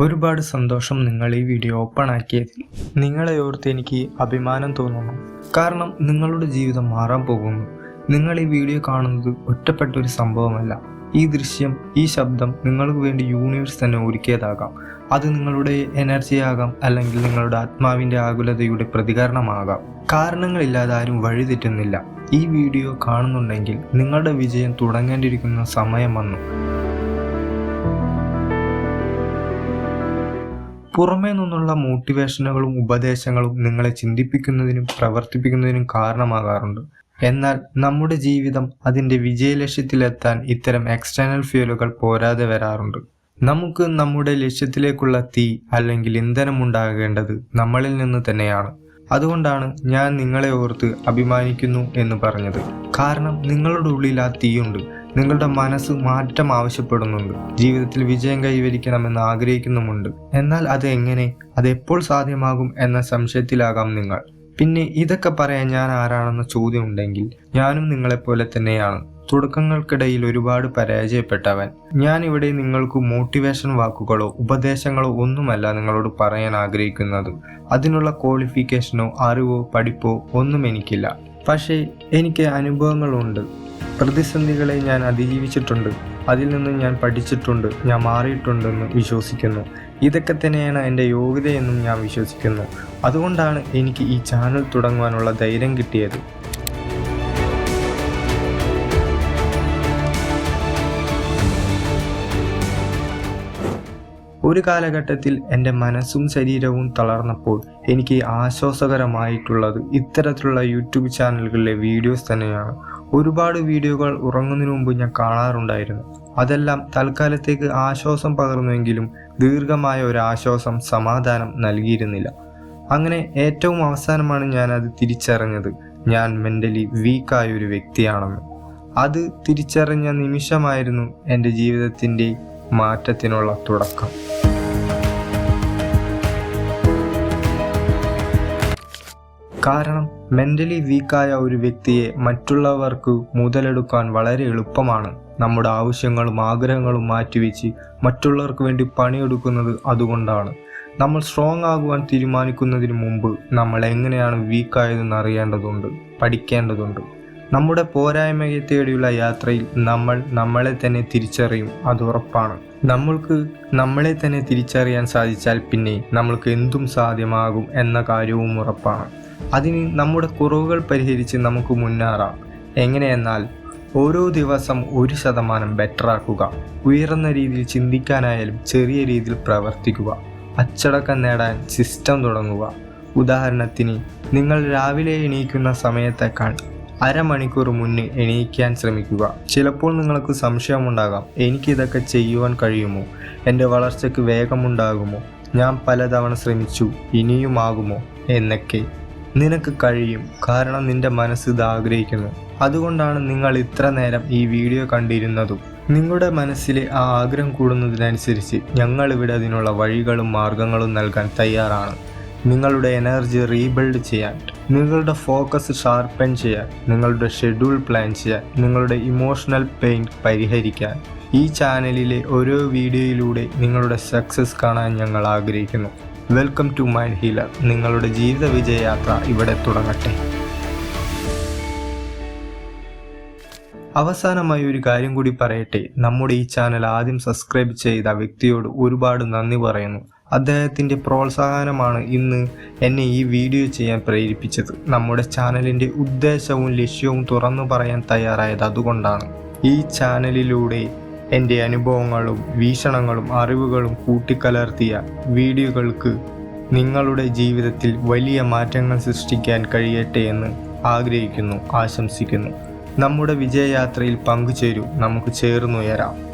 ഒരുപാട് സന്തോഷം നിങ്ങൾ ഈ വീഡിയോ ഓപ്പൺ ആക്കിയതിൽ. നിങ്ങളെ ഓർത്ത് എനിക്ക് അഭിമാനം തോന്നുന്നു. കാരണം നിങ്ങളുടെ ജീവിതം മാറാൻ പോകുന്നു. നിങ്ങൾ ഈ വീഡിയോ കാണുന്നത് ഒറ്റപ്പെട്ട ഒരു സംഭവമല്ല. ഈ ദൃശ്യം ഈ ശബ്ദം നിങ്ങൾക്ക് വേണ്ടി യൂണിവേഴ്സ് തന്നെ ഒരുക്കിയതാകാം. അത് നിങ്ങളുടെ എനർജി ആകാം അല്ലെങ്കിൽ നിങ്ങളുടെ ആത്മാവിന്റെ ആകുലതയുടെ പ്രതികരണമാകാം. കാരണങ്ങളില്ലാതെ ആരും വഴിതെറ്റുന്നില്ല ഈ വീഡിയോ കാണുന്നുണ്ടെങ്കിൽ നിങ്ങളുടെ വിജയം തുടങ്ങേണ്ടിയിരിക്കുന്ന സമയം വന്നു. പുറമേ നിന്നുള്ള മോട്ടിവേഷനുകളും ഉപദേശങ്ങളും നിങ്ങളെ ചിന്തിപ്പിക്കുന്നതിനും പ്രവർത്തിപ്പിക്കുന്നതിനും കാരണമാകാറുണ്ട്. എന്നാൽ നമ്മുടെ ജീവിതം അതിന്റെ വിജയലക്ഷ്യത്തിലെത്താൻ ഇത്തരം എക്സ്റ്റേണൽ ഫ്യൂലുകൾ പോരാതെ വരാറുണ്ട്. നമുക്ക് നമ്മുടെ ലക്ഷ്യത്തിലേക്കുള്ള തീ അല്ലെങ്കിൽ ഇന്ധനം ഉണ്ടാകേണ്ടത് നമ്മളിൽ നിന്ന് തന്നെയാണ്. അതുകൊണ്ടാണ് ഞാൻ നിങ്ങളെ ഓർത്ത് അഭിമാനിക്കുന്നു എന്ന് പറഞ്ഞത്. കാരണം നിങ്ങളുടെ ഉള്ളിൽ ആ തീയുണ്ട്. നിങ്ങളുടെ മനസ്സ് മാറ്റം ആവശ്യപ്പെടുന്നുണ്ട്. ജീവിതത്തിൽ വിജയം കൈവരിക്കണമെന്ന് ആഗ്രഹിക്കുന്നുമുണ്ട്. എന്നാൽ അത് എങ്ങനെ? അത് എപ്പോൾ സാധ്യമാകും എന്ന സംശയത്തിലാകാം നിങ്ങൾ. പിന്നെ ഇതൊക്കെ പറയാൻ ഞാൻ ആരാണെന്ന ചോദ്യം ഉണ്ടെങ്കിൽ ഞാനും നിങ്ങളെപ്പോലെ തന്നെയാണ്. തുടക്കങ്ങൾക്കിടയിൽ ഒരുപാട് പരാജയപ്പെട്ടവൻ. ഞാൻ ഇവിടെ നിങ്ങൾക്ക് മോട്ടിവേഷൻ വാക്കുകളോ ഉപദേശങ്ങളോ ഒന്നുമല്ല നിങ്ങളോട് പറയാൻ ആഗ്രഹിക്കുന്നത്. അതിനുള്ള ക്വാളിഫിക്കേഷനോ അറിവോ പഠിപ്പോ ഒന്നും എനിക്കില്ല. പക്ഷേ എനിക്ക് അനുഭവങ്ങളുണ്ട്. പ്രതിസന്ധികളെ ഞാൻ അതിജീവിച്ചിട്ടുണ്ട്. അതിൽ നിന്ന് ഞാൻ പഠിച്ചിട്ടുണ്ട്. ഞാൻ മാറിയിട്ടുണ്ടെന്ന് വിശ്വസിക്കുന്നു. ഇതൊക്കെ തന്നെയാണ് എന്റെ യോഗ്യതയെന്നും ഞാൻ വിശ്വസിക്കുന്നു. അതുകൊണ്ടാണ് എനിക്ക് ഈ ചാനൽ തുടങ്ങുവാനുള്ള ധൈര്യം കിട്ടിയത്. ഒരു കാലഘട്ടത്തിൽ എന്റെ മനസ്സും ശരീരവും തളർന്നപ്പോൾ എനിക്ക് ആശ്വാസകരമായിട്ടുള്ളത് ഇത്തരത്തിലുള്ള യൂട്യൂബ് ചാനലുകളിലെ വീഡിയോസ് തന്നെയാണ്. ഒരുപാട് വീഡിയോകൾ ഉറങ്ങുന്നതിന് മുമ്പ് ഞാൻ കാണാറുണ്ടായിരുന്നു. അതെല്ലാം തൽക്കാലത്തേക്ക് ആശ്വാസം പകർന്നുവെങ്കിലും ദീർഘമായ ഒരു ആശ്വാസം സമാധാനം നൽകിയിരുന്നില്ല. അങ്ങനെ ഏറ്റവും അവസാനമാണ് ഞാൻ അത് തിരിച്ചറിഞ്ഞത്. ഞാൻ മെന്റലി വീക്കായ ഒരു വ്യക്തിയാണെന്ന്. അത് തിരിച്ചറിഞ്ഞ നിമിഷമായിരുന്നു എന്റെ ജീവിതത്തിന്റെ മാറ്റത്തിനുള്ള തുടക്കം. കാരണം മെന്റലി വീക്കായ ഒരു വ്യക്തിയെ മറ്റുള്ളവർക്ക് മുതലെടുക്കാൻ വളരെ എളുപ്പമാണ്. നമ്മുടെ ആവശ്യങ്ങളും ആഗ്രഹങ്ങളും മാറ്റിവെച്ച് മറ്റുള്ളവർക്ക് വേണ്ടി പണിയെടുക്കുന്നത് അതുകൊണ്ടാണ്. നമ്മൾ സ്ട്രോങ് ആകുവാൻ തീരുമാനിക്കുന്നതിന് മുമ്പ് നമ്മൾ എങ്ങനെയാണ് വീക്കായതെന്ന് അറിയേണ്ടതുണ്ട് പഠിക്കേണ്ടതുണ്ട്. നമ്മുടെ പോരായ്മയെ തേടിയുള്ള യാത്രയിൽ നമ്മൾ നമ്മളെ തന്നെ തിരിച്ചറിയും അത് ഉറപ്പാണ്. നമ്മൾക്ക് നമ്മളെ തന്നെ തിരിച്ചറിയാൻ സാധിച്ചാൽ പിന്നെ നമ്മൾക്ക് എന്തും സാധ്യമാകും എന്ന കാര്യവും ഉറപ്പാണ്. അതിന് നമ്മുടെ കുറവുകൾ പരിഹരിച്ച് നമുക്ക് മുന്നേറാം. എങ്ങനെയെന്നാൽ ഓരോ ദിവസം ഒരു ശതമാനം ബെറ്ററാക്കുക ഉയർന്ന രീതിയിൽ ചിന്തിക്കാനായാലും ചെറിയ രീതിയിൽ പ്രവർത്തിക്കുക. അച്ചടക്കം നേടാൻ സിസ്റ്റം തുടങ്ങുക. ഉദാഹരണത്തിന് നിങ്ങൾ രാവിലെ എണീക്കുന്ന സമയത്തേക്കാൾ അരമണിക്കൂർ മുന്നേ എണീക്കാൻ ശ്രമിക്കുക. ചിലപ്പോൾ നിങ്ങൾക്ക് സംശയമുണ്ടാകാം എനിക്കിതൊക്കെ ചെയ്യുവാൻ കഴിയുമോ? എന്റെ വളർച്ചയ്ക്ക് വേഗമുണ്ടാകുമോ? ഞാൻ പലതവണ ശ്രമിച്ചു ഇനിയുമാകുമോ? എന്നൊക്കെ. നിനക്ക് കഴിയും കാരണം നിന്റെ മനസ്സ് ഇത് ആഗ്രഹിക്കുന്നു. അതുകൊണ്ടാണ് നിങ്ങൾ ഇത്ര നേരം ഈ വീഡിയോ കണ്ടിരുന്നതും. നിങ്ങളുടെ മനസ്സിലെ ആ ആഗ്രഹം കൂടുന്നതിനനുസരിച്ച് ഞങ്ങൾ ഇവിടെ അതിനുള്ള വഴികളും മാർഗങ്ങളും നൽകാൻ തയ്യാറാണ്. നിങ്ങളുടെ എനർജി റീബിൽഡ് ചെയ്യാൻ. നിങ്ങളുടെ ഫോക്കസ് ഷാർപ്പൻ ചെയ്യാൻ നിങ്ങളുടെ ഷെഡ്യൂൾ പ്ലാൻ ചെയ്യാൻ നിങ്ങളുടെ ഇമോഷണൽ പെയിൻ പരിഹരിക്കാൻ ഈ ചാനലിലെ ഓരോ വീഡിയോയിലൂടെ നിങ്ങളുടെ സക്സസ് കാണാൻ ഞങ്ങൾ ആഗ്രഹിക്കുന്നു. വെൽക്കം ടു മൈൻഡ് ഹീലർ നിങ്ങളുടെ ജീവിത വിജയയാത്ര ഇവിടെ തുടങ്ങട്ടെ. അവസാനമായി ഒരു കാര്യം കൂടി പറയട്ടെ. നമ്മുടെ ഈ ചാനൽ ആദ്യം സബ്സ്ക്രൈബ് ചെയ്ത വ്യക്തിയോട് ഒരുപാട് നന്ദി പറയുന്നു. അദ്ദേഹത്തിന്റെ പ്രോത്സാഹനമാണ് ഇന്ന് എന്നെ ഈ വീഡിയോ ചെയ്യാൻ പ്രേരിപ്പിച്ചത്. നമ്മുടെ ചാനലിന്റെ ഉദ്ദേശവും ലക്ഷ്യവും തുറന്നു പറയാൻ തയ്യാറായത് അതുകൊണ്ടാണ്. ഈ ചാനലിലൂടെ എന്റെ അനുഭവങ്ങളും വീക്ഷണങ്ങളും അറിവുകളും കൂട്ടിക്കലർത്തിയ വീഡിയോകൾക്ക് നിങ്ങളുടെ ജീവിതത്തിൽ വലിയ മാറ്റങ്ങൾ സൃഷ്ടിക്കാൻ കഴിയട്ടെ എന്ന് ആഗ്രഹിക്കുന്നു ആശംസിക്കുന്നു. നമ്മുടെ വിജയയാത്രയിൽ പങ്കുചേരൂ നമുക്ക് ചേർന്നുയരാം.